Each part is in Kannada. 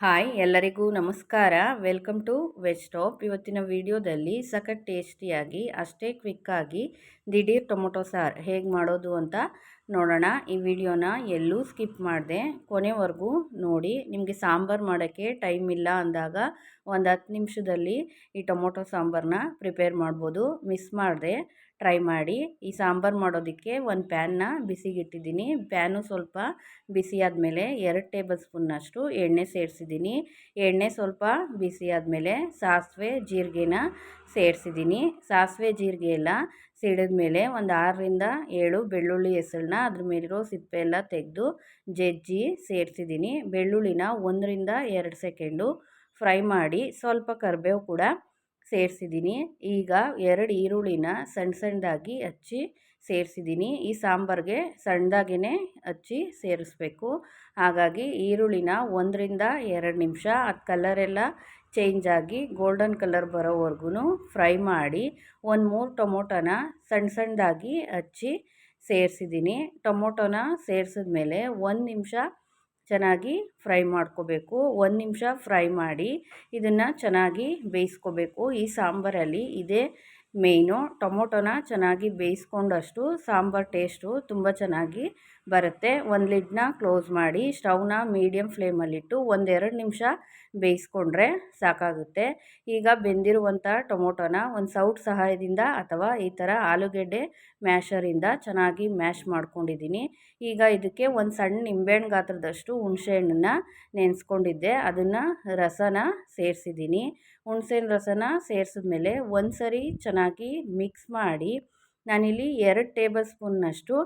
ಹಾಯ್, ಎಲ್ಲರಿಗೂ ನಮಸ್ಕಾರ. ವೆಲ್ಕಮ್ ಟು ವೆಜ್ ಸ್ಟಾಪ್ ಇವತ್ತಿನ ವಿಡಿಯೋದಲ್ಲಿ ಸಖತ್ ಟೇಸ್ಟಿಯಾಗಿ, ಅಷ್ಟೇ ಕ್ವಿಕ್ಕಾಗಿ ದಿಢೀರ್ ಟೊಮೊಟೊ ಸಾರು ಹೇಗೆ ಮಾಡೋದು ಅಂತ ನೋಡೋಣ. ಈ ವಿಡಿಯೋನ ಎಲ್ಲೂ ಸ್ಕಿಪ್ ಮಾಡಿದೆ. ಕೊನೆವರೆಗೂ ನೋಡಿ. ನಿಮಗೆ ಸಾಂಬಾರು ಮಾಡೋಕ್ಕೆ ಟೈಮ್ ಇಲ್ಲ ಅಂದಾಗ ಒಂದು ಹತ್ತು ನಿಮಿಷದಲ್ಲಿ ಈ ಟೊಮೊಟೊ ಸಾಂಬಾರನ್ನ ಪ್ರಿಪೇರ್ ಮಾಡ್ಬೋದು. ಮಿಸ್ ಮಾಡಿದೆ. ಟ್ರೈ ಮಾಡಿ. ಈ ಸಾಂಬಾರು ಮಾಡೋದಕ್ಕೆ ಒಂದು ಪ್ಯಾನ್ನ ಬಿಸಿಗಿಟ್ಟಿದ್ದೀನಿ. ಪ್ಯಾನು ಸ್ವಲ್ಪ ಬಿಸಿ ಆದಮೇಲೆ ಎರಡು ಟೇಬಲ್ ಸ್ಪೂನ್ನಷ್ಟು ಎಣ್ಣೆ ಸೇರಿಸಿದ್ದೀನಿ. ಎಣ್ಣೆ ಸ್ವಲ್ಪ ಬಿಸಿ ಆದಮೇಲೆ ಸಾಸಿವೆ, ಜೀರಿಗೆನ ಸೇರಿಸಿದ್ದೀನಿ. ಸಾಸಿವೆ, ಜೀರಿಗೆ ಎಲ್ಲ ಸಿಡಿದ ಮೇಲೆ ಒಂದು ಆರರಿಂದ ಏಳು ಬೆಳ್ಳುಳ್ಳಿ ಹೆಸಳನ್ನ ಅದ್ರ ಮೇಲಿರೋ ಸಿಪ್ಪೆ ಎಲ್ಲ ತೆಗೆದು ಜಜ್ಜಿ ಸೇರಿಸಿದ್ದೀನಿ. ಬೆಳ್ಳುಳ್ಳಿನ ಒಂದರಿಂದ ಎರಡು ಸೆಕೆಂಡು ಫ್ರೈ ಮಾಡಿ ಸ್ವಲ್ಪ ಕರಿಬೇವು ಕೂಡ ಸೇರಿಸಿದ್ದೀನಿ. ಈಗ ಎರಡು ಈರುಳ್ಳಿನ ಸಣ್ಣ ಸಣ್ಣದಾಗಿ ಹಚ್ಚಿ ಸೇರಿಸಿದ್ದೀನಿ. ಈ ಸಾಂಬಾರಿಗೆ ಸಣ್ಣದಾಗೇ ಹಚ್ಚಿ ಸೇರಿಸ್ಬೇಕು. ಹಾಗಾಗಿ ಈರುಳ್ಳಿನ ಒಂದರಿಂದ ಎರಡು ನಿಮಿಷ ಅದು ಕಲರೆಲ್ಲ ಚೇಂಜ್ ಆಗಿ ಗೋಲ್ಡನ್ ಕಲರ್ ಬರೋವರೆಗೂ ಫ್ರೈ ಮಾಡಿ ಒಂದು ಮೂರು ಟೊಮೊಟೊನ ಸಣ್ಣ ಸಣ್ಣದಾಗಿ ಹಚ್ಚಿ ಸೇರಿಸಿದ್ದೀನಿ ಟೊಮೊಟೊನ ಸೇರಿಸಿದ್ಮೇಲೆ ಒಂದು ನಿಮಿಷ ಚೆನ್ನಾಗಿ ಫ್ರೈ ಮಾಡ್ಕೋಬೇಕು. ಒಂದು ನಿಮಿಷ ಫ್ರೈ ಮಾಡಿ ಇದನ್ನು ಚೆನ್ನಾಗಿ ಬೇಯಿಸ್ಕೋಬೇಕು. ಈ ಸಾಂಬಾರಲ್ಲಿ ಇದೇ ಮೇಯ್ನು, ಟೊಮೊಟೊನ ಚೆನ್ನಾಗಿ ಬೇಯಿಸ್ಕೊಂಡಷ್ಟು ಸಾಂಬಾರು ಟೇಸ್ಟು ತುಂಬ ಚೆನ್ನಾಗಿ ಬರುತ್ತೆ. ಒಂದು ಲಿಡ್ನ ಕ್ಲೋಸ್ ಮಾಡಿ ಸ್ಟವ್ನ ಮೀಡಿಯಮ್ ಫ್ಲೇಮಲ್ಲಿಟ್ಟು ಒಂದೆರಡು ನಿಮಿಷ ಬೇಯಿಸ್ಕೊಂಡ್ರೆ ಸಾಕಾಗುತ್ತೆ. ಈಗ ಬೆಂದಿರುವಂಥ ಟೊಮೊಟೊನ ಒಂದು ಸೌಟ್ ಸಹಾಯದಿಂದ ಅಥವಾ ಈ ಥರ ಆಲೂಗೆಡ್ಡೆ ಮ್ಯಾಶರಿಂದ ಚೆನ್ನಾಗಿ ಮ್ಯಾಶ್ ಮಾಡ್ಕೊಂಡಿದ್ದೀನಿ. ಈಗ ಇದಕ್ಕೆ ಒಂದು ಸಣ್ಣ ನಿಂಬೆಹಣ್ಣು ಗಾತ್ರದಷ್ಟು ಹುಣಸೆಹಣ್ಣನ್ನ ನೆನೆಸ್ಕೊಂಡಿದ್ದೆ. ಅದನ್ನು ರಸನ ಸೇರಿಸಿದ್ದೀನಿ. ಹುಣಸೆಹಣ್ಣು ರಸನ ಸೇರಿಸಿದ್ಮೇಲೆ ಒಂದು ಸರಿ ಚೆನ್ನಾಗಿ ಮಿಕ್ಸ್ ಮಾಡಿ ನಾನಿಲ್ಲಿ ಎರಡು ಟೇಬಲ್ ಸ್ಪೂನ್ನಷ್ಟು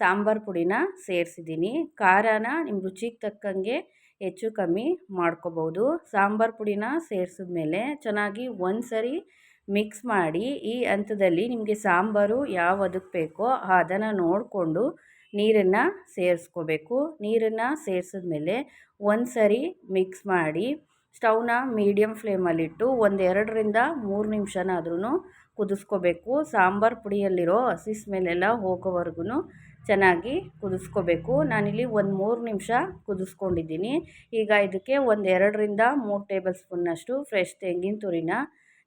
ಸಾಂಬಾರು ಪುಡಿನ ಸೇರಿಸಿದ್ದೀನಿ. ಖಾರನ ನಿಮ್ಮ ರುಚಿಗೆ ತಕ್ಕಂಗೆ ಹೆಚ್ಚು ಕಮ್ಮಿ ಮಾಡ್ಕೋಬೋದು. ಸಾಂಬಾರು ಪುಡಿನ ಸೇರಿಸಿದ್ಮೇಲೆ ಚೆನ್ನಾಗಿ ಒಂದು ಸರಿ ಮಿಕ್ಸ್ ಮಾಡಿ ಈ ಹಂತದಲ್ಲಿ ನಿಮಗೆ ಸಾಂಬಾರು ಯಾವ ಅದಕ್ಕೆ ಬೇಕೋ ಅದನ್ನು ನೋಡಿಕೊಂಡು ನೀರನ್ನು ಸೇರಿಸ್ಕೋಬೇಕು. ನೀರನ್ನು ಸೇರಿಸಿದ್ಮೇಲೆ ಒಂದು ಸರಿ ಮಿಕ್ಸ್ ಮಾಡಿ ಸ್ಟವ್ನ ಮೀಡಿಯಮ್ ಫ್ಲೇಮಲ್ಲಿಟ್ಟು ಒಂದೆರಡರಿಂದ ಮೂರು ನಿಮಿಷನಾದ್ರೂ ಕುದಿಸ್ಕೋಬೇಕು. ಸಾಂಬಾರು ಪುಡಿಯಲ್ಲಿರೋ ಹಸಿ ಸ್ಮೆಲ್ಲೆಲ್ಲ ಹೋಗೋವರೆಗೂ ಚೆನ್ನಾಗಿ ಕುದಿಸ್ಕೋಬೇಕು. ನಾನಿಲ್ಲಿ ಒಂದು ಮೂರು ನಿಮಿಷ ಕುದಿಸ್ಕೊಂಡಿದ್ದೀನಿ. ಈಗ ಇದಕ್ಕೆ ಒಂದು ಎರಡರಿಂದ ಮೂರು ಟೇಬಲ್ ಸ್ಪೂನ್ನಷ್ಟು ಫ್ರೆಶ್ ತೆಂಗಿನ ತುರಿನ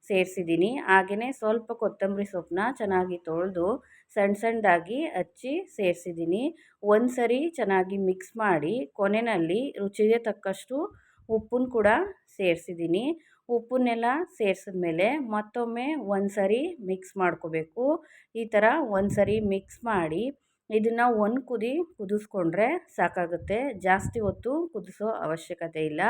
ಸೇರಿಸಿದ್ದೀನಿ. ಹಾಗೆಯೇ ಸ್ವಲ್ಪ ಕೊತ್ತಂಬರಿ ಸೊಪ್ಪನ್ನ ಚೆನ್ನಾಗಿ ತೊಳೆದು ಸಣ್ಣ ಸಣ್ಣದಾಗಿ ಹಚ್ಚಿ ಸೇರಿಸಿದ್ದೀನಿ. ಒಂದು ಸರಿ ಚೆನ್ನಾಗಿ ಮಿಕ್ಸ್ ಮಾಡಿ ಕೊನೆಯಲ್ಲಿ ರುಚಿಗೆ ತಕ್ಕಷ್ಟು ಉಪ್ಪನ್ನು ಕೂಡ ಸೇರಿಸಿದ್ದೀನಿ. ಉಪ್ಪನ್ನೆಲ್ಲ ಸೇರಿಸಿದ್ಮೇಲೆ ಮತ್ತೊಮ್ಮೆ ಒಂದು ಸರಿ ಮಿಕ್ಸ್ ಮಾಡ್ಕೋಬೇಕು. ಈ ಥರ ಒಂದು ಸರಿ ಮಿಕ್ಸ್ ಮಾಡಿ ಇದನ್ನು ಒಂದು ಕುದಿ ಕುದಿಸ್ಕೊಂಡ್ರೆ ಸಾಕಾಗುತ್ತೆ. ಜಾಸ್ತಿ ಹೊತ್ತು ಕುದಿಸೋ ಅವಶ್ಯಕತೆ ಇಲ್ಲ.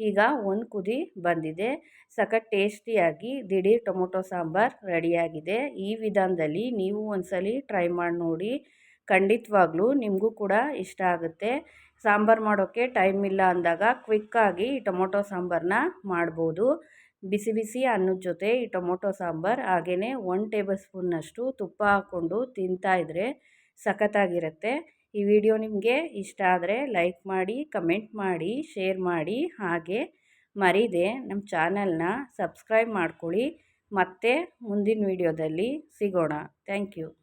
ಈಗ ಒಂದು ಕುದಿ ಬಂದಿದೆ. ಸಖತ್ ಟೇಸ್ಟಿಯಾಗಿ ದಿಢೀರ್ ಟೊಮೊಟೊ ಸಾಂಬಾರು ರೆಡಿಯಾಗಿದೆ. ಈ ವಿಧಾನದಲ್ಲಿ ನೀವು ಒಂದ್ಸಲಿ ಟ್ರೈ ಮಾಡಿ ನೋಡಿ. ಖಂಡಿತವಾಗ್ಲೂ ನಿಮಗೂ ಕೂಡ ಇಷ್ಟ ಆಗುತ್ತೆ. ಸಾಂಬಾರು ಮಾಡೋಕ್ಕೆ ಟೈಮ್ ಇಲ್ಲ ಅಂದಾಗ ಕ್ವಿಕ್ಕಾಗಿ ಈ ಟೊಮೊಟೊ ಸಾಂಬಾರನ್ನ ಮಾಡ್ಬೋದು. ಬಿಸಿ ಬಿಸಿ ಅನ್ನದ ಜೊತೆ ಈ ಟೊಮೊಟೊ ಸಾಂಬಾರು ಹಾಗೆಯೇ ಒನ್ ಟೇಬಲ್ ಸ್ಪೂನ್ನಷ್ಟು ತುಪ್ಪ ಹಾಕ್ಕೊಂಡು ತಿಂತಾಯಿದ್ರೆ ಸಖತ್ತಾಗಿರುತ್ತೆ. ಈ ವಿಡಿಯೋ ನಿಮಗೆ ಇಷ್ಟ ಆದರೆ ಲೈಕ್ ಮಾಡಿ, ಕಮೆಂಟ್ ಮಾಡಿ, ಶೇರ್ ಮಾಡಿ, ಹಾಗೆ ಮರೀದೆ ನಮ್ಮ ಚಾನಲ್ನ ಸಬ್ಸ್ಕ್ರೈಬ್ ಮಾಡ್ಕೊಳ್ಳಿ. ಮತ್ತೆ ಮುಂದಿನ ವಿಡಿಯೋದಲ್ಲಿ ಸಿಗೋಣ. Thank you.